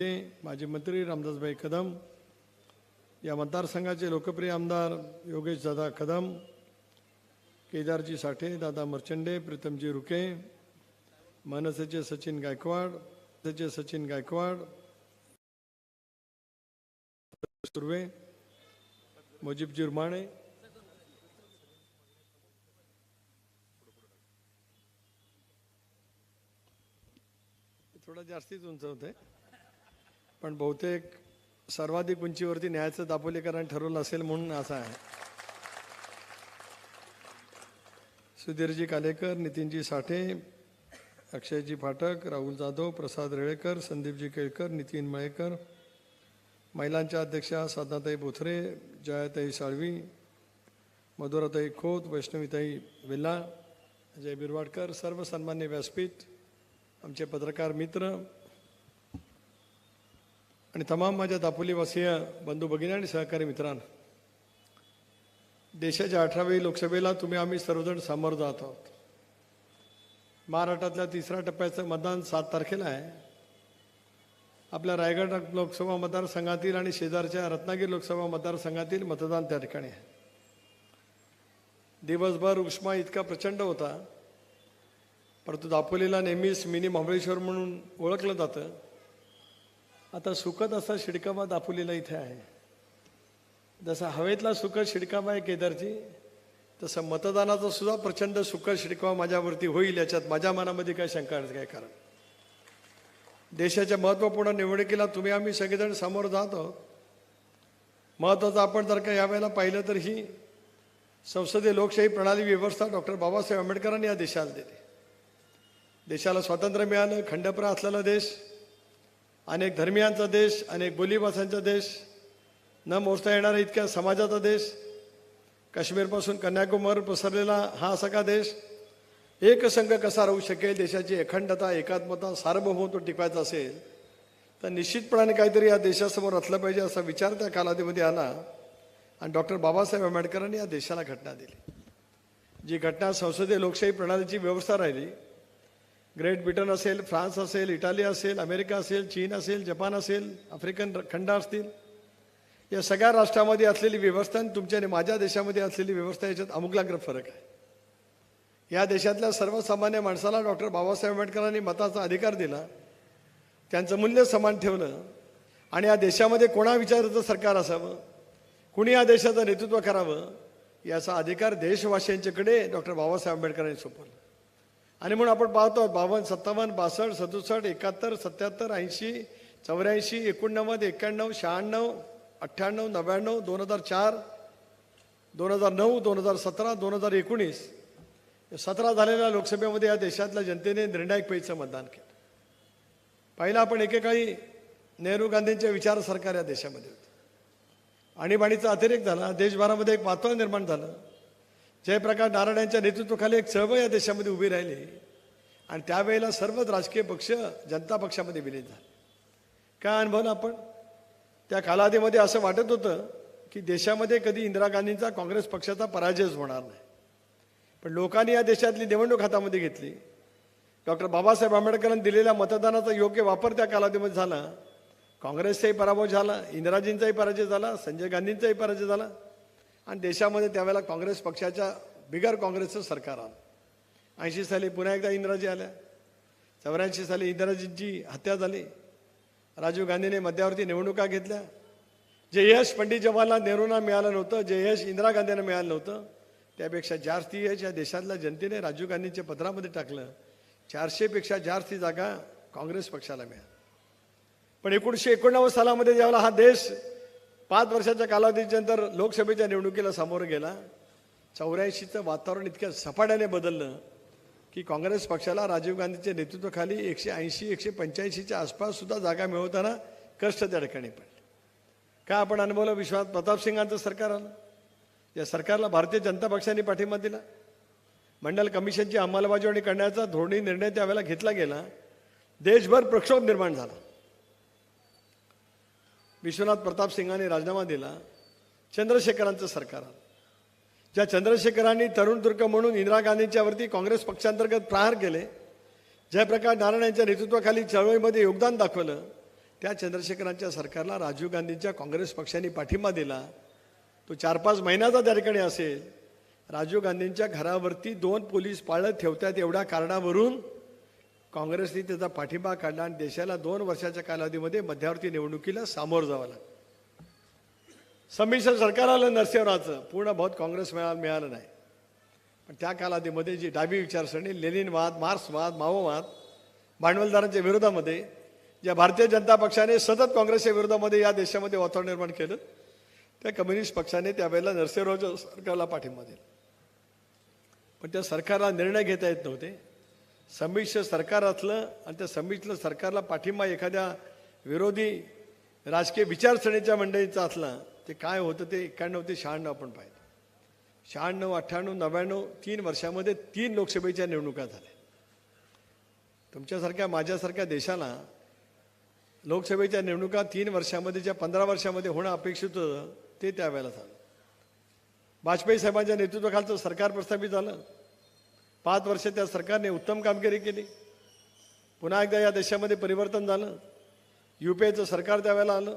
ते माजी मंत्री रामदासभाई कदम या मतदारसंघाचे लोकप्रिय आमदार योगेश दादा कदम केदारजी साठे दादा मर्चंडे प्रीतमजी रुके मनसेचे सचिन गायकवाड मनसेचे सचिन गायकवाड सुर्वे मुजीबजी रुमाणे थोडं जास्तीच उंच होते. पण बहुतेक सर्वाधिक उंचीवरती न्यायाचं दापोलीकरण ठरवलं असेल म्हणून असं आहे. सुधीरजी कालेकर नितीनजी साठे अक्षयजी फाटक राहुल जाधव प्रसाद रेळेकर संदीपजी केळकर नितीन मळेकर महिलांच्या अध्यक्षा साधनाताई बोथरे जयाताई साळवी मधुराताई खोत वैष्णवीताई वेल्ला अजय बिरवाडकर सर्व सन्मान्य व्यासपीठ आमचे पत्रकार मित्र आणि तमाम माझ्या दापोलीवासीय बंधू भगिनी आणि सहकारी मित्रांनो देशाच्या अठरावी लोकसभेला तुम्ही आम्ही सर्वजण समोर जात आहोत. महाराष्ट्रातल्या तिसऱ्या टप्प्याचं मतदान सात तारखेला आहे. आपल्या रायगड लोकसभा मतदारसंघातील आणि शेजारच्या रत्नागिरी लोकसभा मतदारसंघातील मतदान त्या ठिकाणी आहे. दिवसभर उष्मा इतका प्रचंड होता परंतु दापोलीला नेहमीच मिनी महाबळेश्वर म्हणून ओळखलं जातं. आता सुखद असा शिडकामा दापोलीला इथे आहे. जसा हवेतला सुखद शिडकामा आहे केदारची तसं मतदानाचा सुद्धा प्रचंड सुखद शिडकावा माझ्यावरती होईल याच्यात माझ्या मनामध्ये काय शंका नाही काय कारण. देशाच्या महत्त्वपूर्ण निवडणुकीला तुम्ही आम्ही सगळेजण समोर जात आहोत. महत्त्वाचं आपण जर का यावेळेला पाहिलं तर ही संसदीय लोकशाही प्रणाली व्यवस्था डॉक्टर बाबासाहेब आंबेडकरांनी या देशाला दिली. देशाला स्वातंत्र्य मिळालं खंडप्रा असलेला देश अनेक धर्मियांचा देश अनेक बोलीभाषांचा देश. न मोजता येणारा इतक्या समाजाचा देश. काश्मीरपासून कन्याकुमारी पसरलेला हा सगळा देश? एकसंघ कसा राहू शकेल? देशाची अखंडता एकात्मता सार्वभौमत्व टिकवायचं असेल तर निश्चितपणाने काहीतरी या देशासमोर असलं पाहिजे असा विचार त्या कालावधीमध्ये आला. आणि डॉक्टर बाबासाहेब आंबेडकरांनी या देशाला घटना दिली. जी घटना संसदीय लोकशाही प्रणालीची व्यवस्था राहिली ग्रेट ब्रिटन असेल फ्रान्स असेल इटाली असेल अमेरिका असेल चीन असेल जपान असेल आफ्रिकन खंड असतील. या सगळ्या राष्ट्रामध्ये असलेली व्यवस्था आणि तुमच्या आणि माझ्या देशामध्ये असलेली व्यवस्था याच्यात अमुकलाग्र फरक आहे. या देशातल्या सर्वसामान्य माणसाला डॉक्टर बाबासाहेब आंबेडकरांनी मताचा अधिकार दिला त्यांचं मूल्य समान ठेवलं आणि या देशामध्ये कोणा विचाराचं सरकार असावं कुणी या देशाचं नेतृत्व करावं याचा अधिकार देशवासियांच्याकडे डॉक्टर बाबासाहेब आंबेडकरांनी सोपवला. आणि म्हणून आपण पाहतो बावन्न सत्तावन्न बासष्ट सदुसष्ट एकाहत्तर सत्याहत्तर ऐंशी चौऱ्याऐंशी एकोणनव्वद एक्क्याण्णव शहाण्णव अठ्ठ्याण्णव नव्याण्णव दोन हजार चार दोन हजार नऊ दोन हजार सतरा दोन हजार एकोणीस. सतरा झालेल्या लोकसभेमध्ये या देशातल्या जनतेने निर्णायक पैचं मतदान केलं. पहिला आपण एकेकाळी नेहरू गांधींच्या विचार सरकार या देशामध्ये होते. आणीबाणीचा अतिरेक झाला देशभरामध्ये एक वातावरण निर्माण झालं. जयप्रकाश नारायण यांच्या नेतृत्वाखाली एक चळवळ या देशामध्ये उभी राहिली. आणि त्यावेळेला सर्वच राजकीय पक्ष जनता पक्षामध्ये विलीन झाले. काय अनुभवलं आपण? त्या कालावधीमध्ये असं वाटत होतं की देशामध्ये कधी इंदिरा गांधींचा काँग्रेस पक्षाचा पराजयच होणार नाही. पण लोकांनी या देशातली निवडणूक हातामध्ये घेतली. डॉक्टर बाबासाहेब आंबेडकरांनी दिलेल्या मतदानाचा योग्य वापर त्या कालावधीमध्ये झाला. काँग्रेसचाही पराभव झाला इंदिराजींचाही पराजय झाला संजय गांधींचाही पराजय झाला. आणि देशामध्ये त्यावेळेला काँग्रेस पक्षाच्या बिगर काँग्रेसचं सरकार आलं. ऐंशी साली पुन्हा एकदा इंदिराजी आल्या. चौऱ्याऐंशी साली इंदिराजींची हत्या झाली. राजीव गांधीने मध्यावरती निवडणुका घेतल्या. जे यश पंडित जवाहरलाल नेहरूंना मिळालं नव्हतं जे यश इंदिरा गांधींना मिळालं नव्हतं. त्यापेक्षा जास्त यश या देशातल्या जनतेने राजीव गांधींच्या पत्रामध्ये टाकलं. चारशेपेक्षा जास्त जागा काँग्रेस पक्षाला मिळाली पण एकोणीसशे एकोणनव्वद सालामध्ये ज्यावेळेला हा देश पाच वर्षाच्या कालावधीच्या नंतर लोकसभेच्या निवडणुकीला समोर गेला. चौऱ्याऐंशीचं वातावरण इतक्या सपाट्याने बदललं की काँग्रेस पक्षाला राजीव गांधीच्या नेतृत्वाखाली एकशे ऐंशी एकशे पंच्याऐंशीच्या आसपाससुद्धा जागा मिळवताना कष्ट त्या ठिकाणी पडले. काय आपण अनुभवलं विश्वास प्रतापसिंगांचं सरकार आलं? या सरकारला भारतीय जनता पक्षाने पाठिंबा दिला. मंडल कमिशनची अंमलबजावणी करण्याचा धोरणी निर्णय त्यावेळेला घेतला गेला. देशभर प्रक्षोभ निर्माण झाला. विश्वनाथ प्रताप सिंगाने राजीनामा दिला चंद्रशेखरांचं सरकार आलं. ज्या चंद्रशेखरांनी तरुण तुर्क म्हणून इंदिरा गांधींच्यावरती काँग्रेस पक्षांतर्गत प्रहार केले जयप्रकाश नारायण यांच्या नेतृत्वाखाली चळवळीमध्ये योगदान दाखवलं त्या चंद्रशेखरांच्या सरकारला राजीव गांधींच्या काँग्रेस पक्षाने पाठिंबा दिला. तो चार पाच महिन्याचा त्या ठिकाणी असेल. राजीव गांधींच्या घरावरती दोन पोलीस पाळत ठेवतात एवढ्या कारणावरून काँग्रेसने त्याचा पाठिंबा काढला आणि देशाला दोन वर्षाच्या कालावधीमध्ये मध्यावर्ती निवडणुकीला सामोरं जावं लागलं. संमिश्र सरकार आलं नरसिंहरावचं. पूर्ण बहुत काँग्रेस मिळालं मिळालं नाही. पण त्या कालावधीमध्ये जी डावी विचारसरणी लेनिनवाद मार्क्सवाद माओवाद भांडवलदारांच्या विरोधामध्ये ज्या भारतीय जनता पक्षाने सतत काँग्रेसच्या विरोधामध्ये या देशामध्ये वातावरण निर्माण केलं त्या कम्युनिस्ट पक्षाने त्यावेळेला नरसिंहरावच्या सरकारला पाठिंबा दिला. पण त्या सरकारला निर्णय घेता येत नव्हते. संमिश्र सरकार असलं आणि त्या संमिश्र सरकारला पाठिंबा एखाद्या विरोधी राजकीय विचारसरणीच्या मंडळीचा असला ते काय होतं ते एक्क्याण्णव ते शहाण्णव आपण पाहिलं. शहाण्णव अठ्ठ्याण्णव नव्याण्णव तीन वर्षामध्ये तीन लोकसभेच्या निवडणुका झाल्या. तुमच्यासारख्या माझ्यासारख्या देशाला लोकसभेच्या निवडणुका तीन वर्षामध्ये ज्या पंधरा वर्षामध्ये होणं अपेक्षित होतं ते त्यावेळेला झालं. वाजपेयी साहेबांच्या नेतृत्वाखालचं सरकार प्रस्थापित झालं. पाच वर्ष त्या सरकारने उत्तम कामगिरी केली. पुन्हा एकदा या देशामध्ये परिवर्तन झालं. यू पी एचं सरकार त्यावेळेला आलं.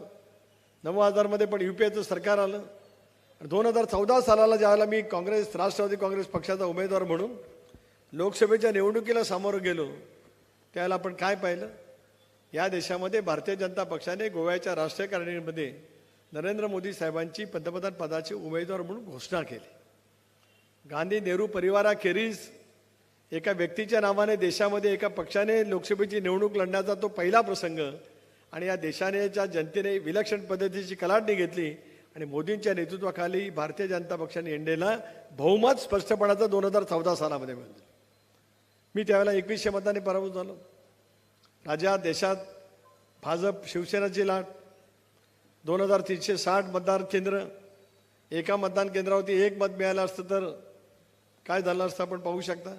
नऊ हजारमध्ये पण यू पी एचं सरकार आलं. दोन हजार चौदा सालाला ज्यावेळेला मी काँग्रेस राष्ट्रवादी काँग्रेस पक्षाचा उमेदवार म्हणून लोकसभेच्या निवडणुकीला सामोरं गेलो त्यावेळेला आपण काय पाहिलं? या देशामध्ये भारतीय जनता पक्षाने गोव्याच्या राष्ट्रीय कारणीमध्ये नरेंद्र मोदी साहेबांची पंतप्रधान पदाची उमेदवार म्हणून घोषणा केली. गांधी नेहरू परिवाराखेरीज एका व्यक्तीच्या नावाने देशामध्ये एका पक्षाने लोकसभेची निवडणूक लढण्याचा तो पहिला प्रसंग आणि या देशानेच्या जनतेने विलक्षण पद्धतीची कलाटणी घेतली आणि मोदींच्या नेतृत्वाखाली भारतीय जनता पक्षाने एनडीएला बहुमत स्पष्टपणाचा दोन हजार चौदा सालामध्ये मिळालं. मी त्यावेळेला एकवीसशे मतांनी पराभूत झालो. राजा देशात भाजप शिवसेनाची लाट दोन हजार तीनशे साठ मतदान केंद्र एका मतदान केंद्रावरती एक मत मिळालं असतं तर काय झालं असतं आपण पाहू शकता?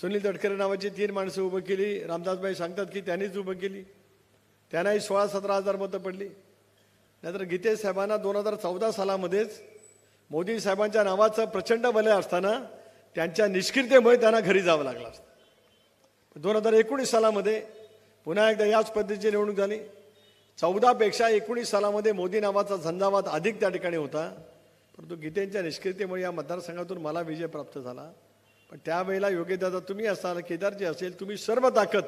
सुनील तटकरे नावाची तीन माणसं उभं केली. रामदासबाई सांगतात की त्यांनीच उभं केली. त्यांनाही सोळा सतरा हजार मतं पडली. नाहीतर गीते साहेबांना दोन हजार चौदा सालामध्येच मोदी साहेबांच्या नावाचं प्रचंड वलय असताना त्यांच्या निष्क्रियतेमुळे त्यांना घरी जावं लागलं असतं. दोन हजार एकोणीस सालामध्ये पुन्हा एकदा याच पद्धतीची निवडणूक झाली. चौदापेक्षा एकोणीस सालामध्ये मोदी नावाचा झंझावात अधिक त्या ठिकाणी होता. परंतु गीतेंच्या निष्क्रियतेमुळे या मतदारसंघातून मला विजय प्राप्त झाला. पण त्यावेळेला योग्यदादा तुम्ही असाल केदारजी असेल तुम्ही सर्व ताकद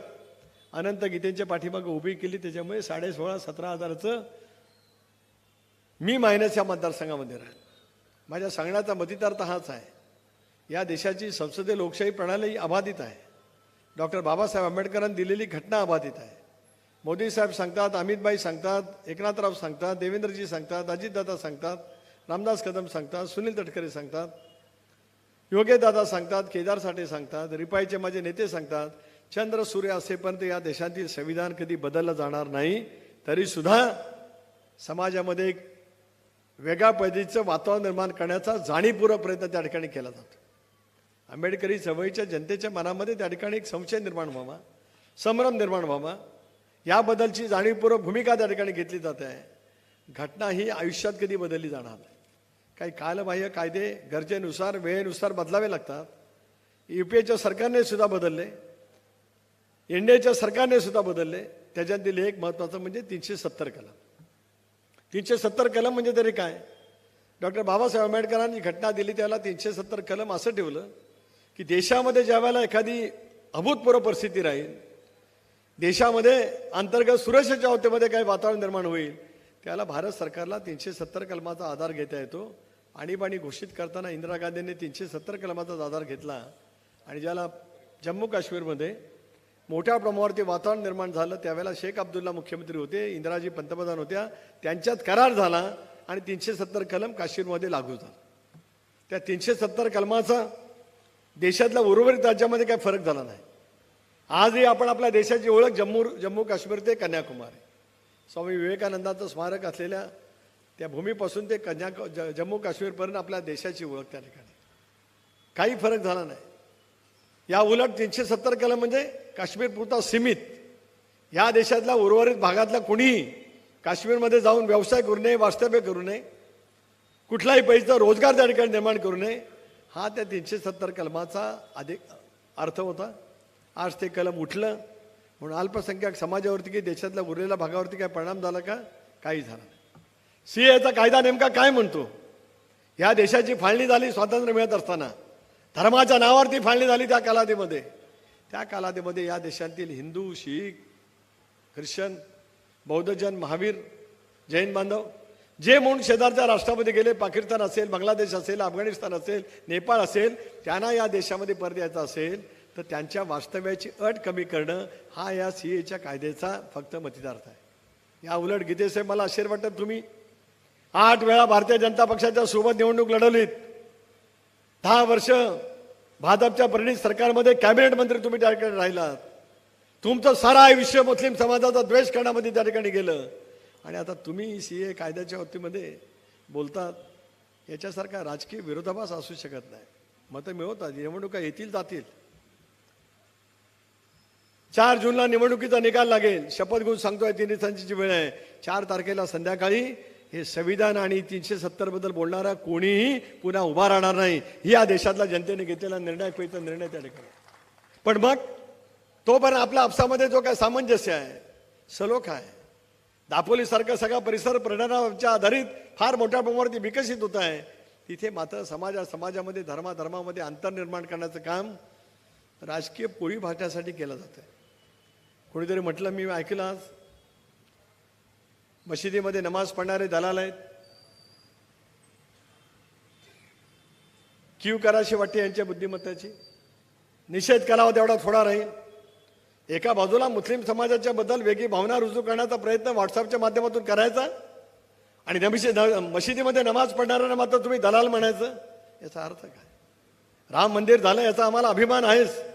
अनंत गीतेंच्या पाठीमागं उभी केली. त्याच्यामुळे साडे सोळा सतरा हजाराचं मी मायनस या मतदारसंघामध्ये राहील. माझ्या सांगण्याचा मतितार्थ हाच आहे. या देशाची संसदीय लोकशाही प्रणाली अबाधित आहे. डॉक्टर बाबासाहेब आंबेडकरांनी दिलेली घटना अबाधित आहे. मोदी साहेब सांगतात अमितबाई सांगतात एकनाथराव सांगतात देवेंद्रजी सांगतात अजितदादा सांगतात रामदास कदम सांगतात सुनील तटकरे सांगतात. योगेदादा सांगतात केदार साठे सांगतात रिपाईचे माझे नेते सांगतात चंद्र सूर्य असेपर्यंत या देशातील संविधान कधी बदललं जाणार नाही तरी सुद्धा समाजामध्ये एक वेगळ्या पद्धतीचं वातावरण निर्माण करण्याचा जाणीवपूर्वक प्रयत्न त्या ठिकाणी केला जातो. आंबेडकरी चळवळीच्या जनतेच्या मनामध्ये त्या ठिकाणी एक संशय निर्माण व्हावा संभ्रम निर्माण व्हावा याबद्दलची जाणीवपूर्वक भूमिका त्या ठिकाणी घेतली जाते. आहे घटना ही आयुष्यात कधी बदलली जाणार नाही. काही कालबाह्य कायदे गरजेनुसार वेळेनुसार बदलावे लागतात. यू पी एच्या सरकारने सुद्धा बदलले. एन डी एच्या सरकारने सुद्धा बदलले. त्याच्यातील एक महत्त्वाचं म्हणजे तीनशे सत्तर कलम. तीनशे सत्तर कलम म्हणजे तरी काय? डॉक्टर बाबासाहेब आंबेडकरांनी घटना दिली त्याला तीनशे सत्तर कलम असं ठेवलं की देशामध्ये ज्यावेळेला एखादी अभूतपूर्व परिस्थिती राहील देशामध्ये अंतर्गत सुरक्षेच्या अवस्थेमध्ये काही वातावरण निर्माण होईल त्याला भारत सरकारला तीनशे सत्तर कलमाचा आधार घेता येतो. आणीबाणी घोषित करताना इंदिरा गांधींनी तीनशे सत्तर कलमाचा आधार घेतला आणि ज्याला जम्मू काश्मीरमध्ये मोठ्या प्रमाणावरती वातावरण निर्माण झालं त्यावेळेला शेख अब्दुल्ला मुख्यमंत्री होते इंदिराजी पंतप्रधान होत्या त्यांच्यात करार झाला आणि तीनशे सत्तर कलम काश्मीरमध्ये लागू झाला. त्या तीनशे सत्तर कलमाचा देशातल्या उर्वरित राज्यामध्ये काही फरक झाला नाही. आजही आपण आपल्या देशाची ओळख जम्मू जम्मू काश्मीर ते कन्याकुमारी. स्वामी विवेकानंदाचं स्मारक असलेल्या त्या भूमीपासून ते कन्या ज- जम्मू काश्मीरपर्यंत आपल्या देशाची ओळख त्या ठिकाणी. काही फरक झाला नाही. या उलट तीनशे सत्तर कलम म्हणजे काश्मीर पुरता सीमित. या देशातल्या उर्वरित भागातला कुणीही काश्मीरमध्ये जाऊन व्यवसाय करू नये वास्तव्य करू नये कुठलाही पैसा रोजगार त्या ठिकाणी निर्माण करू नये हा त्या तीनशे सत्तर कलमाचा अधिक अर्थ होता. आज ते कलम उठलं. म्हणून अल्पसंख्याक समाजावरती की देशातल्या उरलेल्या भागावरती काय परिणाम झाला का? काही झाला सीएचा कायदा नेमका काय म्हणतो? या देशाची फाळणी झाली स्वातंत्र्य मिळत असताना. धर्माच्या नावावरती फाळणी झाली त्या कालावधीमध्ये. त्या कालावधीमध्ये या देशातील हिंदू शीख ख्रिश्चन बौद्धजन महावीर जैन बांधव जे म्हणून शेजारच्या राष्ट्रामध्ये गेले पाकिस्तान असेल बांगलादेश असेल अफगाणिस्तान असेल नेपाळ असेल त्यांना या देशामध्ये परत यायचं असेल तर त्यांच्या वास्तव्याची अट कमी करणं हा या सी एच्या कायद्याचा फक्त मतिदार्थ आहे. या उलट गीतेसाहेब मला आश्चर्य वाटतं तुम्ही आठ वेळा भारतीय जनता पक्षाच्या सोबत निवडणूक लढवलीत. दहा वर्ष भाजपच्या परिणित सरकारमध्ये कॅबिनेट मंत्री तुम्ही त्या ठिकाणी राहिलात. तुमचं सारा आयुष्य मुस्लिम समाजाचा द्वेष करण्यामध्ये त्या ठिकाणी गेलं. आणि आता तुम्ही सी ए कायद्याच्या बाबतीमध्ये बोलतात याच्यासारखा राजकीय विरोधाभास असू शकत नाही. मतं मिळवतात निवडणुका येतील जातील. चार जूनला निवडणुकीचा निकाल लागेल. शपथ घेऊन सांगतोय तीन दिवसांची वेळ आहे. चार तारखेला संध्याकाळी हे संविधान आणि तीनशे सत्तरबद्दल बोलणारा कोणीही पुन्हा उभा राहणार नाही. ही या देशातल्या जनतेने घेतलेला निर्णय पैसा निर्णय त्या ठिकाणी. पण मग तोपर्यंत आपल्या आपसामध्ये जो काय सामंजस्य आहे सलोख आहे. दापोलीसारखा सगळा परिसर परिणामाच्या आधारित फार मोठ्या प्रमाणावरती विकसित होत आहे. तिथे मात्र समाजा समाजामध्ये धर्माधर्मामध्ये अंतर निर्माण करण्याचं काम राजकीय पोळी भाजण्यासाठी केलं जातं आहे कोणीतरी म्हटलं मी ऐकलं मशिदीमध्ये नमाज पडणारे दलाल आहेत. क्यू कराशी वाटते यांच्या बुद्धिमत्तेची. निषेध करावा तेवढा थोडा राहील. एका बाजूला मुस्लिम समाजाच्या बद्दल वेगळी भावना रुजू करण्याचा प्रयत्न व्हॉट्सअपच्या माध्यमातून करायचा आणि नमिशे मशिदीमध्ये नमाज पडणाऱ्यांना मात्र तुम्ही दलाल म्हणायचं याचा अर्थ काय? राम मंदिर झालं याचा आम्हाला अभिमान आहेच.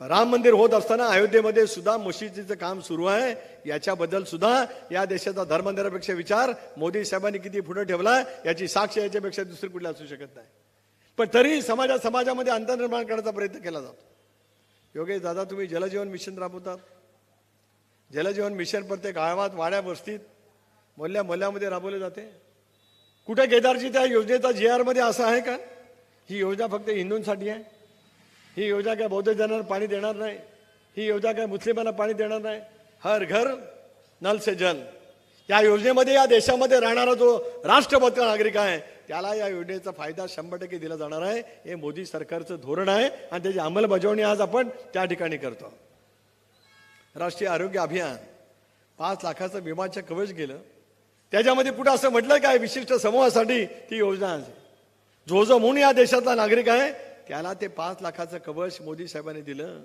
राम मंदिर होत असताना अयोध्येमध्ये सुद्धा मशिदीचं काम सुरू आहे. याच्याबद्दल सुद्धा या देशाचा धर्मनिरपेक्ष विचार मोदी साहेबांनी किती पुढे ठेवला याची साक्ष याच्यापेक्षा दुसरी कुठली असू शकत नाही. पण तरी समाजा समाजामध्ये अंतर निर्माण करण्याचा प्रयत्न केला जातो. योगेश दादा तुम्ही जलजीवन मिशन राबवतात. जलजीवन मिशन प्रत्येक गावात वाड्या वस्तीत मोल्या मोल्यामध्ये राबवले जाते. कुठे केदारची त्या योजनेचा जी आरमध्ये असं आहे का? ही योजना फक्त हिंदूंसाठी आहे. ही योजना काय बौद्ध जनांना पाणी देणार नाही? ही योजना काय मुस्लिमांना पाणी देणार नाही? हर घर नल से जल. या योजनेमध्ये या देशामध्ये राहणारा जो राष्ट्रभक्त नागरिक आहे त्याला या योजनेचा फायदा शंभर टक्के दिला जाणार आहे. हे मोदी सरकारचं धोरण आहे आणि त्याची अंमलबजावणी आज आपण त्या ठिकाणी करतो. राष्ट्रीय आरोग्य अभियान. पाच लाखाचं विमाचं कवच गेलं. त्याच्यामध्ये कुठं असं म्हटलं काय विशिष्ट समूहासाठी ती योजना आहे. जो जो म्हणून या देशातला नागरिक आहे त्याला ते पाच लाखाचं कवच मोदी साहेबांनी दिलं.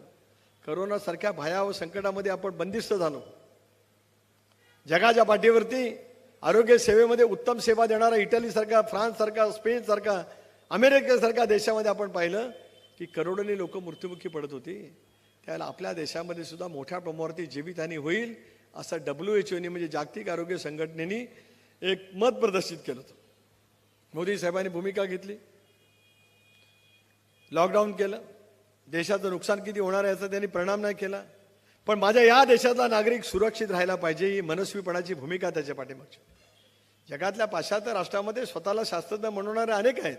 करोनासारख्या भयावह संकटामध्ये आपण बंदिस्त झालो. जगाच्या पाठीवरती आरोग्य सेवेमध्ये उत्तम सेवा देणारा इटलीसारखा फ्रान्ससारखा स्पेनसारखा अमेरिकेसारख्या देशामध्ये आपण पाहिलं की करोडोनी लोक मृत्युमुखी पडत होती. त्याला आपल्या देशामध्ये सुद्धा मोठ्या प्रमाणावरती जीवितहानी होईल असं डब्ल्यू एच ओनी म्हणजे जागतिक आरोग्य संघटनेनी एक मत प्रदर्शित केलं होतं. मोदी साहेबांनी भूमिका घेतली. लॉकडाऊन केलं. देशाचं नुकसान किती होणार आहे याचा त्यांनी परिणाम नाही केला. पण माझ्या या देशातला नागरिक सुरक्षित राहायला पाहिजे ही मनस्वीपणाची भूमिका त्याच्या पाठीमागची. जगातल्या पाश्चात्य राष्ट्रामध्ये स्वतःला शास्त्रज्ञ म्हणवणारे अनेक आहेत.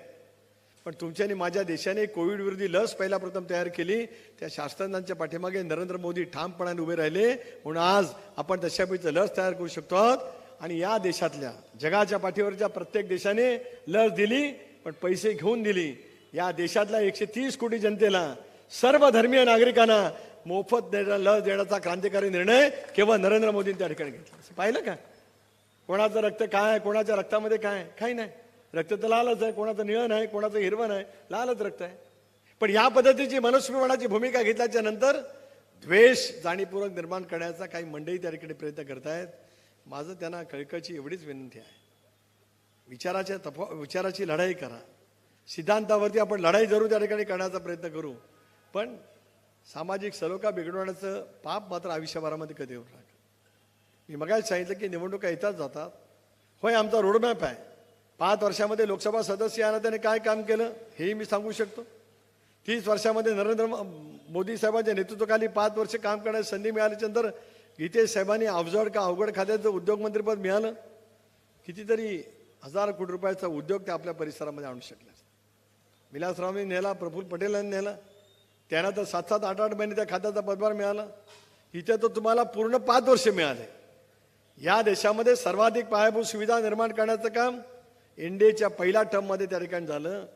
पण तुमच्या आणि माझ्या देशाने कोविड विरोधी लस पहिला प्रथम तयार केली. त्या शास्त्रज्ञांच्या पाठीमागे नरेंद्र मोदी ठामपणाने उभे राहिले. म्हणून आज आपण तशापैकी लस तयार करू शकतो आहोत. आणि या देशातल्या जगाच्या पाठीवरच्या प्रत्येक देशाने लस दिली पण पैसे घेऊन दिली. या देशातल्या एकशे तीस कोटी जनतेला सर्व धर्मीय नागरिकांना मोफत देण्या लस देण्याचा क्रांतिकारी निर्णय केवळ नरेंद्र मोदींनी त्या ठिकाणी घेतला. असं पाहिलं का? कोणाचं रक्त काय कोणाच्या रक्तामध्ये काय काही नाही. रक्त तर लालच आहे. कोणाचं निळण आहे कोणाचं हिरवण आहे लालच रक्त आहे. पण या पद्धतीची मनुष्यपणाची भूमिका घेतल्याच्या नंतर द्वेष जाणीवपूर्वक निर्माण करण्याचा काही मंडळी त्या ठिकाणी प्रयत्न करतायत. माझं त्यांना कळकळची एवढीच विनंती आहे. विचाराच्या तफा विचाराची लढाई करा. सिद्धांतावरती आपण लढाई जरूर त्या ठिकाणी करण्याचा प्रयत्न करू. पण सामाजिक सलोखा बिघडवण्याचं पाप मात्र आयुष्यभरामध्ये कधी होऊ नका मी मगाच सांगितलं की निवडणुका येतात जातात. होय आमचा रोडमॅप आहे. पाच वर्षामध्ये लोकसभा सदस्य यानं त्याने काय काम केलं हेही मी सांगू शकतो. तीस वर्षामध्ये नरेंद्र मोदी साहेबांच्या नेतृत्वाखाली पाच वर्ष काम करण्याची संधी मिळाल्याच्यानंतर गीतेश साहेबांनी अवजड का अवघड खात्याचं उद्योगमंत्रीपद मिळालं? कितीतरी हजार कोटी रुपयाचा उद्योग ते आपल्या परिसरामध्ये आणू शकले विलासरावने नेला प्रफुल्ल पटेलांनी नेला. त्यांना तर सात सात आठ आठ महिने त्या खात्याचा पदभार मिळाला. इथे तर तुम्हाला पूर्ण पाच वर्ष मिळाले. या देशामध्ये सर्वाधिक पायाभूत सुविधा निर्माण करण्याचं काम एनडीएच्या पहिल्या टर्ममध्ये त्या ठिकाणी झालं.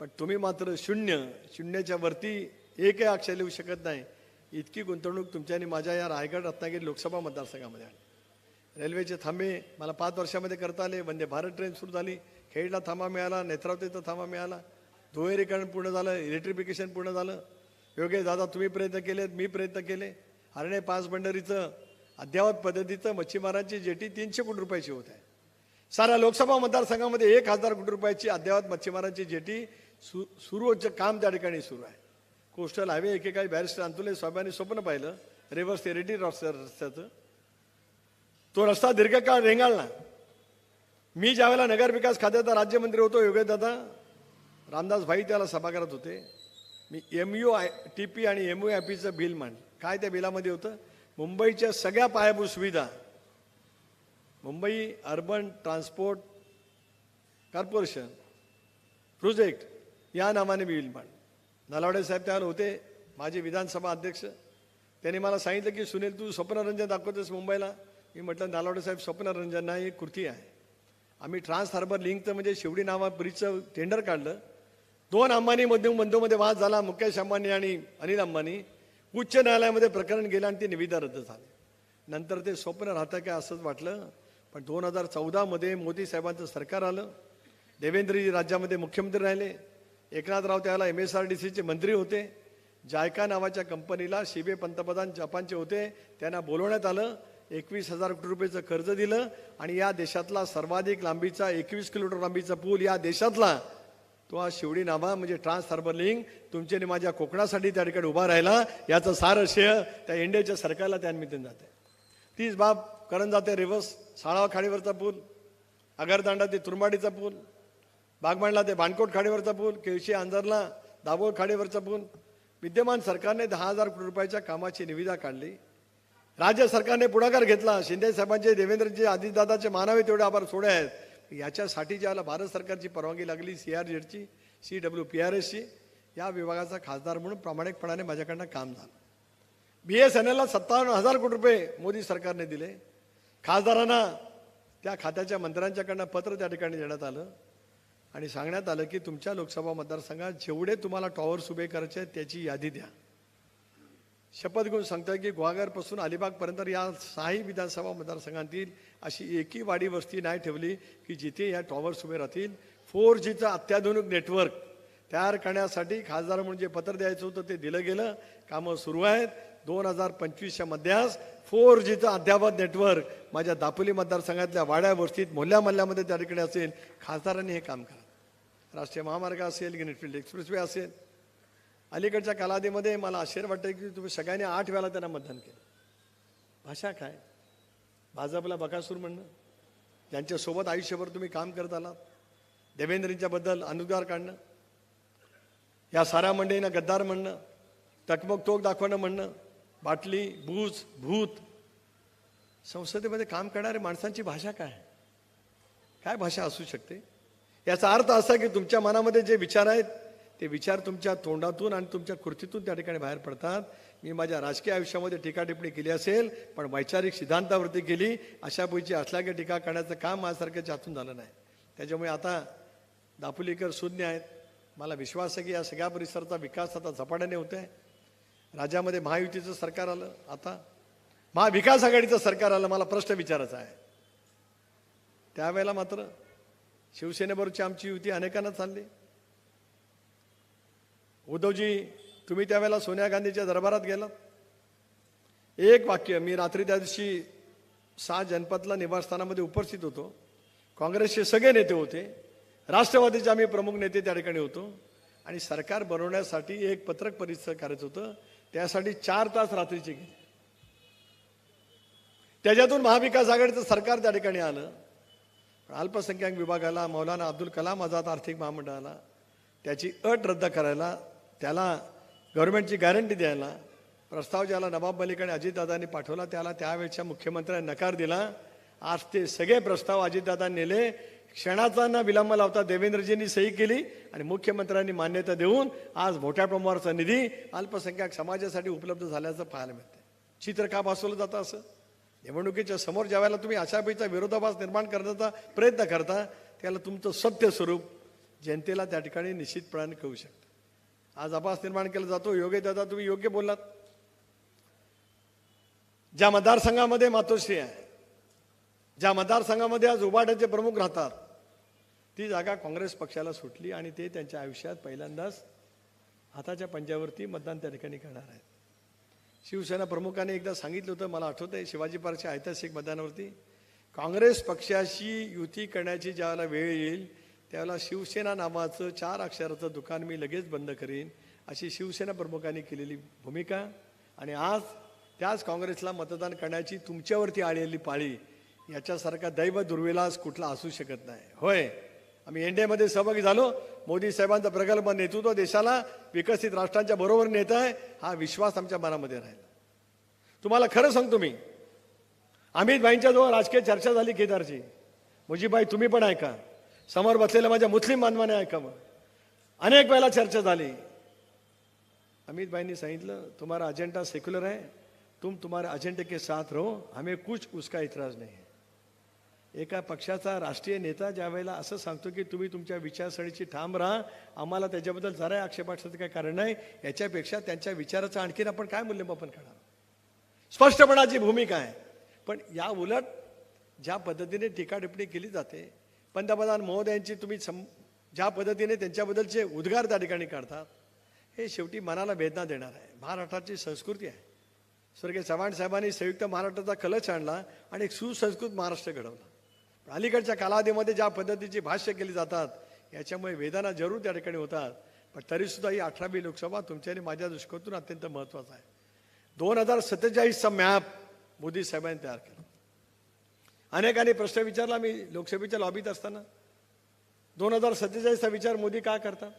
पण तुम्ही मात्र शून्य शून्याच्या वरती एकही अक्षर लिहू शकत नाही. इतकी गुंतवणूक तुमच्या आणि माझ्या या रायगड रत्नागिरी लोकसभा मतदारसंघामध्ये आली. रेल्वेचे थांबे मला पाच वर्षामध्ये करता आले. वंदे भारत ट्रेन सुरू झाली. खेडला थांबा मिळाला नेत्रावतीचा थांबा मिळाला. दुहेरीकरण पूर्ण झालं इलेक्ट्रिफिकेशन पूर्ण झालं. योगेश दादा तुम्ही प्रयत्न केलेत मी प्रयत्न केले. हरणे पाच बंडरीचं अद्ययावत पद्धतीचं मच्छीमारांची जेटी तीनशे कोटी रुपयाची होत आहे. साऱ्या लोकसभा मतदारसंघामध्ये एक हजार कोटी रुपयाची अद्ययावत मच्छीमारांची जेटी सु सुरूचं काम त्या ठिकाणी सुरू आहे. कोस्टल हायवे एकेकाळी बॅरिस्टर अंतुले साहेबांनी स्वप्न पाहिलं रिव्हर्स एरिटी रस्त्याचं. तो रस्ता दीर्घकाळ रेंगाळला. मी ज्यावेळेला नगरविकास खात्याचा राज्यमंत्री होतो योगेश दादा रामदास भाई त्याला सभागृहात होते. मी M U I T P आणि एम यू आय पीचं बिल मांडलं. काय त्या बिलामध्ये होतं? मुंबईच्या सगळ्या पायाभूत सुविधा. Mumbai urban transport corporation project या नावाने बिल मांड नलावडे साहेब त्यावर होते. माझे विधानसभा अध्यक्ष. त्यांनी मला सांगितलं की सुनील तू स्वप्नरंजन दाखवतेस मुंबईला. मी म्हटलं नालावडे साहेब स्वप्नरंजन नाही एक कृती आहे. आम्ही ट्रान्स हार्बर लिंकचं म्हणजे शिवडी नावा ब्रिजचं टेंडर काढलं. दोन अंबानी मध्यम बंधूमध्ये वाद झाला मुकेश अंबानी आणि अनिल अंबानी. उच्च न्यायालयामध्ये प्रकरण गेलं आणि ते निविदा रद्द झाले. नंतर ते स्वप्न राहतं काय असंच वाटलं. पण दोन हजार चौदामध्ये मोदी साहेबांचं सरकार आलं. देवेंद्रजी राज्यामध्ये मुख्यमंत्री राहिले. एकनाथराव त्याला एम एस आर डी सीचे मंत्री होते. जायका नावाच्या कंपनीला शिबे पंतप्रधान जपानचे होते. त्यांना बोलवण्यात आलं. एकवीस हजार कोटी रुपयाचं कर्ज दिलं. आणि या देशातला सर्वाधिक लांबीचा एकवीस किलोमीटर लांबीचा पूल या देशातला तो आज शिवडी नाभा म्हणजे ट्रान्स हार्बर लिंक तुमच्या आणि माझ्या कोकणासाठी त्या ठिकाणी उभा राहिला. याचं सारं श्रेय त्या इंडियाच्या सरकारला त्या जाते तीच बाब करण जाते रिव्हर्स साळावा खाडीवरचा पूल आगरदांडा ते तुरमाडीचा पूल बागमांडला ते बाणकोट खाडीवरचा पूल केळशी आंजरला दाभोळ खाडीवरचा पूल. विद्यमान सरकारने दहा हजार कोटी रुपयाच्या कामाची निविदा काढली. राज्य सरकारने पुढाकार घेतला. शिंदे साहेबांचे देवेंद्रजी आदितदादाचे मानावे तेवढे आभार सोडे आहेत. याच्यासाठी ज्याला भारत सरकारची परवानगी लागली सी आर जेडची सी डब्ल्यू पी आर एसची या विभागाचा खासदार म्हणून प्रामाणिकपणाने माझ्याकडनं काम झालं. बी एस एन एलला सत्तावन्न हजार कोटी रुपये मोदी सरकारने दिले. खासदारांना त्या खात्याच्या मंत्र्यांच्याकडनं पत्र त्या ठिकाणी देण्यात आलं. आणि सांगण्यात आलं की तुमच्या लोकसभा मतदारसंघात जेवढे तुम्हाला टॉवर्स उभे करायचे आहेत त्याची यादी द्या. शपथ घेऊन की गुहागरपासून अलिबागपर्यंत या सहाही विधानसभा मतदारसंघातील अशी एकही वाडी वस्ती नाही ठेवली की जिथे या टॉवर्स उभे राहतील. फोर जीचं अत्याधुनिक नेटवर्क तयार करण्यासाठी खासदार म्हणून जे पत्र द्यायचं होतं ते दिलं गेलं. कामं सुरू आहेत. दोन हजार पंचवीसच्या मध्यास फोर जीचं अद्यावत नेटवर्क माझ्या दापोली मतदारसंघातल्या वाड्या वस्तीत मोहल्ल्या मल्ल्यामध्ये त्या ठिकाणी असेल खासदारांनी हे काम करा. राष्ट्रीय महामार्ग असेल ग्रीनफील्ड एक्सप्रेसवे असेल अलीकडच्या कालावधीमध्ये मला आश्चर्य वाटतं की तुम्ही सगळ्यांनी आठ वेळा त्यांना मतदान केलं. भाषा काय? भाजपला बकासूर म्हणणं? ज्यांच्यासोबत आयुष्यभर तुम्ही काम करत आलात देवेंद्रजींच्याबद्दल अनुद्गार काढणं? या साऱ्या मंडळींना गद्दार म्हणणं? टकमक दाखवणं म्हणणं? बाटली भूज भूत? संसदेमध्ये काम करणाऱ्या माणसांची भाषा काय? काय भाषा असू शकते? याचा अर्थ असा की तुमच्या मनामध्ये जे विचार आहेत ते विचार तुमच्या तोंडातून आणि तुमच्या कृतीतून त्या ठिकाणी बाहेर पडतात. मी माझ्या राजकीय आयुष्यामध्ये टीकाटिप्पणी केली असेल पण वैचारिक सिद्धांतावरती केली अशा पैकी असल्याकडे टीका करण्याचं काम माझ्यासारख्याच्या हातून झालं नाही. त्याच्यामुळे आता दापोलीकर शून्य आहेत. मला विश्वास आहे की या सगळ्या परिसराचा विकास आता झपाट्याने होत आहे राज्यामध्ये महायुतीचं सरकार आलं आता. महाविकास आघाडीचं सरकार आलं मला प्रश्न विचारायचा आहे. त्यावेळेला मात्र शिवसेनेबरोबरची आमची युती अनेकांना चालली. उद्धवजी तुम्ही त्यावेळेला सोनिया गांधीच्या दरबारात गेलात एक वाक्य मी रात्री त्या दिवशी सहा जनपदला निवासस्थानामध्ये उपस्थित होतो. काँग्रेसचे सगळे नेते होते. राष्ट्रवादीचे आम्ही प्रमुख नेते त्या ठिकाणी होतो. आणि सरकार बनवण्यासाठी एक पत्रक परिसर करायचं होतं. त्यासाठी चार तास रात्रीचे गेले. त्याच्यातून महाविकास आघाडीचं सरकार त्या ठिकाणी आलं. अल्पसंख्याक विभागाला मौलाना अब्दुल कलाम आझाद आर्थिक महामंडळाला त्याची अट रद्द करायला त्याला गव्हर्नमेंटची गॅरंटी द्यायला प्रस्ताव ज्याला नवाब मलिक आणि अजितदादांनी पाठवला त्याला त्यावेळच्या मुख्यमंत्र्यांनी नकार दिला. आज ते सगळे प्रस्ताव अजितदादांनी नेले. क्षणाचा न विलंब लावता देवेंद्रजींनी सही केली आणि मुख्यमंत्र्यांनी मान्यता देऊन आज मोठ्या प्रमाणावरचा निधी अल्पसंख्याक समाजासाठी उपलब्ध झाल्याचं पाहायला मिळते चित्र का भासवलं जातं असं? निवडणुकीच्या समोर ज्या वेळेला तुम्ही अशापैकीचा विरोधाभास निर्माण करण्याचा प्रयत्न करता त्याला तुमचं सत्य स्वरूप जनतेला त्या ठिकाणी निश्चितपणाने कळू शकतं. आज आभास निर्माण केला जातो योग्य दादा तुम्ही योग्य बोललात. ज्या मतदारसंघामध्ये मातोश्री आहे ज्या मतदारसंघामध्ये आज उभाट्याचे प्रमुख राहतात ती जागा काँग्रेस पक्षाला सुटली आणि ते त्यांच्या आयुष्यात पहिल्यांदाच हाताच्या पंजावरती मतदान त्या ठिकाणी करणार आहेत. शिवसेना प्रमुखाने एकदा सांगितलं होतं मला आठवतं आहे शिवाजी पार्कच्या ऐतिहासिक मतदानावरती काँग्रेस पक्षाशी युती करण्याची ज्यावेळेला वेळ येईल त्यावेळेला शिवसेना नावाचं चार अक्षराचं दुकान मी लगेच बंद करीन अशी शिवसेना प्रमुखांनी केलेली भूमिका. आणि आज त्याच काँग्रेसला मतदान करण्याची तुमच्यावरती आलेली पाळी याच्यासारखा दैव दुर्विलास कुठला असू शकत नाही. होय आम्ही एनडीएमध्ये सहभागी झालो. मोदी साहेबांचा प्रगल्भ नेतृत्व देशाला विकसित राष्ट्रांच्या बरोबर नेत आहे हा विश्वास आमच्या मनामध्ये राहिला. तुम्हाला खरं सांगतो मी अमित भाईंच्या जवळ राजकीय चर्चा झाली केदारची मुजीबाई तुम्ही पण ऐका. समोर बसलेल्या माझ्या मुस्लिम बांधवाने ऐकावं अनेक वेळेला चर्चा झाली. अमित भाईंनी सांगितलं तुम्हाला अजेंडा सेक्युलर आहे तुम तुम्हाला अजेंडे के साथ रहो. हमें कुछ उसका इतराज नाही है. एका पक्षाचा राष्ट्रीय नेता ज्या वेळेला असं सांगतो की तुम्ही तुमच्या विचारसरणीची ठाम राहा. आम्हाला त्याच्याबद्दल जरा आक्षेपाचं काही कारण नाही. याच्यापेक्षा त्यांच्या विचाराचं आणखीन आपण काय मूल्यमापन करणार? स्पष्टपणाची भूमिका आहे. पण या उलट ज्या पद्धतीने टीका टिप्पणी केली जाते पंतप्रधान महोदयांची तुम्ही सम ज्या पद्धतीने त्यांच्याबद्दलचे उद्गार त्या ठिकाणी काढतात हे शेवटी मनाला वेदना देणार आहे. महाराष्ट्राची संस्कृती आहे. स्वर्गीय चव्हाण साहेबांनी संयुक्त महाराष्ट्राचा कलच आणला आणि एक सुसंस्कृत महाराष्ट्र घडवला. पण अलीकडच्या कालावधीमध्ये ज्या पद्धतीची भाष्य केली जातात याच्यामुळे वेदना जरूर त्या ठिकाणी होतात. पण तरीसुद्धा ही अठरावी लोकसभा तुमच्या आणि माझ्या दृष्टीकोनातून अत्यंत महत्त्वाचा आहे. दोन हजार सत्तेचाळीसचा मॅप मोदी साहेबांनी तयार केला. अनेकांनी प्रश्न विचारला मी लोकसभेच्या लॉबीत असताना. दोन हजार सत्तेचाळीसचा विचार मोदी का करतात?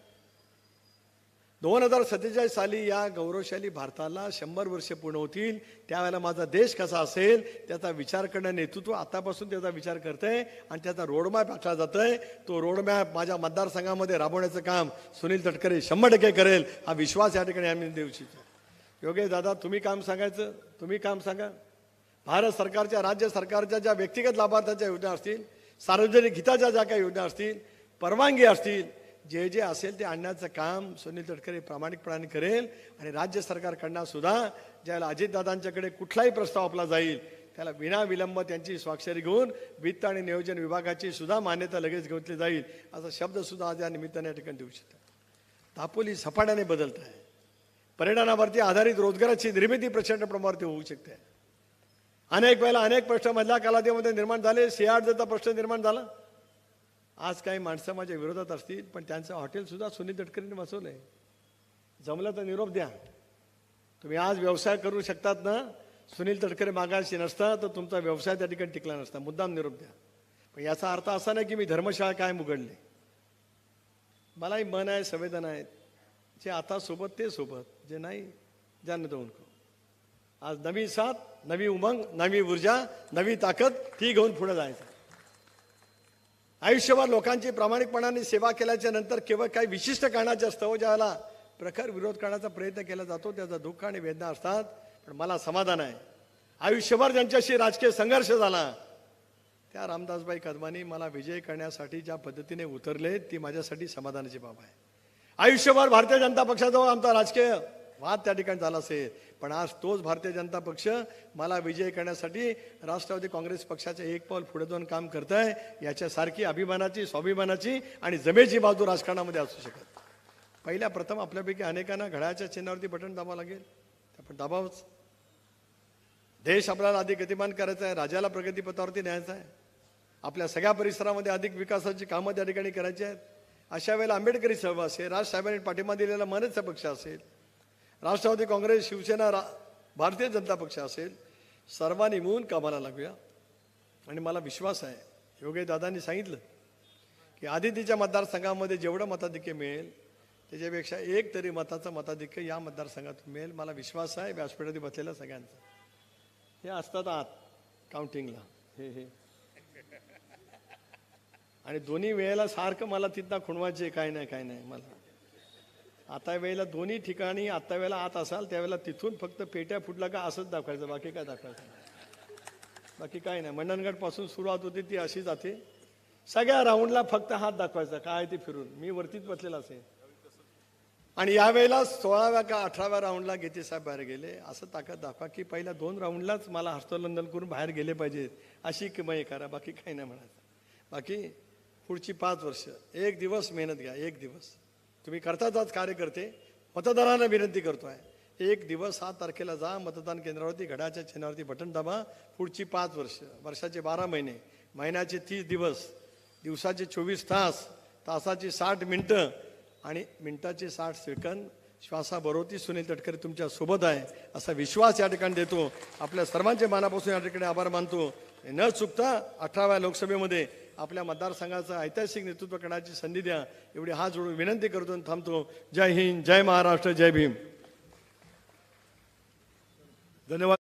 दोन हजार सत्तेचाळीस साली या गौरवशाली भारताला शंभर वर्ष पूर्ण होतील त्यावेळेला माझा देश कसा असेल त्याचा विचार करणं नेतृत्व आतापासून त्याचा विचार करतंय आणि त्याचा रोडमॅप आखला आहे तो रोडमॅप माझ्या मतदारसंघामध्ये राबवण्याचं काम सुनील तटकरे शंभर टक्के करेल हा विश्वास या ठिकाणी आम्ही देऊ इच्छितो. योगेश दादा तुम्ही काम सांगायचं? तुम्ही काम सांगा. भारत सरकारच्या राज्य सरकारच्या ज्या व्यक्तिगत लाभार्थ्याच्या योजना असतील सार्वजनिक हिताच्या ज्या काही योजना असतील परवानगी असतील जे जे असेल ते आणण्याचं काम सुनील तटकरे प्रामाणिकपणाने करेल आणि राज्य सरकारकडनं सुद्धा ज्याला अजितदादांच्याकडे कुठलाही प्रस्ताव आपला जाईल त्याला विनाविलंब त्यांची स्वाक्षरी घेऊन वित्त आणि नियोजन विभागाची सुद्धा मान्यता लगेच घेतली जाईल असा शब्द सुद्धा आज या निमित्ताने या ठिकाणी देऊ शकतो. दापोली सपाट्याने बदलत आहे. परिणामावरती आधारित रोजगाराची निर्मिती प्रचंड प्रमाणावरती होऊ शकते. अनेक वेळेला अनेक प्रश्न मधल्या कालावधीमध्ये निर्माण झाले. सियाडचा प्रश्न निर्माण झाला. आज काही माणसं माझ्या विरोधात असतील पण त्यांचं हॉटेलसुद्धा सुनील तटकरेंनी बसवलंय. जमलं तर निरोप द्या. तुम्ही आज व्यवसाय करू शकतात ना? सुनील तटकरे मागाशी नसता तर तुमचा व्यवसाय त्या ठिकाणी टिकला नसता. मुद्दाम निरोप द्या. पण याचा अर्थ असा नाही की मी धर्मशाळा काय उघडली. मलाही मन आहे संवेदना आहेत. जे आता सोबत ते सोबत. जे नाही ज्यांना देऊन आज नवी साथ नवी उमंग नवी ऊर्जा नवी ताकद ती घेऊन पुढे जायचं. आयुष्यभर लोकांची प्रामाणिकपणाने सेवा केल्याच्यानंतर केवळ काही विशिष्ट कारणाचे असतं हो ज्याला प्रखर विरोध करण्याचा प्रयत्न केला जातो त्याचा दुःख आणि वेदना असतात. पण मला समाधान आहे. आयुष्यभर ज्यांच्याशी राजकीय संघर्ष झाला त्या रामदासबाई कदमांनी मला विजय करण्यासाठी ज्या पद्धतीने उतरले ती माझ्यासाठी समाधानाची बाब आहे. आयुष्यभर भारतीय जनता पक्षाजवळ आमचा राजकीय वाद त्या ठिकाणी झाला असेल. पण आज तोच भारतीय जनता पक्ष मला विजय करण्यासाठी राष्ट्रवादी काँग्रेस पक्षाचे एक पाऊल पुढे जाऊन काम करत आहे याच्यासारखी अभिमानाची स्वाभिमानाची आणि जमेची बाजू राजकारणामध्ये असू शकत पहिल्या प्रथम आपल्यापैकी अनेकांना घड्याच्या चिन्हावरती बटन दाबावं लागेल. आपण दाबावच. देश आपल्याला अधिक गतिमान करायचा आहे राज्याला प्रगतीपथावरती न्यायचा आहे. आपल्या सगळ्या परिसरामध्ये अधिक विकासाची कामं त्या ठिकाणी करायची आहेत. अशा वेळेला आंबेडकरी सहभाग असेल राजसाहेबांनी पाठिंबा दिलेला मनचा पक्ष असेल. राष्ट्रवादी काँग्रेस शिवसेना रा भारतीय जनता पक्ष असेल सर्वांनी मिळून कामाला लागूया. आणि मला विश्वास आहे योगेश दादांनी सांगितलं की आदितीच्या मतदारसंघामध्ये जेवढं मताधिक्य मिळेल त्याच्यापेक्षा एक तरी मताचं मताधिक्य या मतदारसंघातून मिळेल. मला विश्वास आहे व्यासपीठावरती बसलेल्या सगळ्यांचा. हे असतात आत काउंटिंगला हे हे. आणि दोन्ही वेळेला सारखं मला तिथनं खुणवायचे काय नाही काय नाही मला. आता वेळेला दोन्ही ठिकाणी आता वेळेला आत असाल त्यावेळेला तिथून फक्त पेट्या फुटला का असंच दाखवायचं? बाकी काय दाखवायचं? बाकी काय नाही. मंडणगडपासून सुरुवात होती ती अशी जाते. सगळ्या राऊंडला फक्त हात दाखवायचा काय ते फिरून. मी वरतीच बसलेला असेल आणि यावेळेला सोळाव्या का अठराव्या राऊंडला गीते साहेब बाहेर गेले. असं ताकद दाखवा की पहिल्या दोन राऊंडलाच मला हस्तोल्लंघन करून बाहेर गेले पाहिजेत अशी किमय करा बाकी काही नाही म्हणायचं. बाकी पुढची पाच वर्ष. एक दिवस मेहनत घ्या एक दिवस. तुम्ही करताच आज कार्यकर्ते मतदारांना विनंती करतो आहे एक दिवस सात तारखेला जा मतदान केंद्रावरती घड्याच्या चिन्हावरती बटन दाबा. पुढची पाच वर्ष वर्षाचे बारा महिने महिन्याचे तीस दिवस दिवसाचे चोवीस तास तासाची साठ मिनटं आणि मिनटाचे साठ सेकंद. श्वासाबरोबरती सुनील तटकरे तुमच्यासोबत आहे असा विश्वास या ठिकाणी देतो. आपल्या सर्वांच्या मनापासून या ठिकाणी आभार मानतो. न चुकता अठराव्या लोकसभेमध्ये आपल्या मतदारसंघाचं ऐतिहासिक नेतृत्व करण्याची संधी द्या. एवढी हात जोडून विनंती करतो आणि थांबतो. जय हिंद जय महाराष्ट्र जय भीम. धन्यवाद.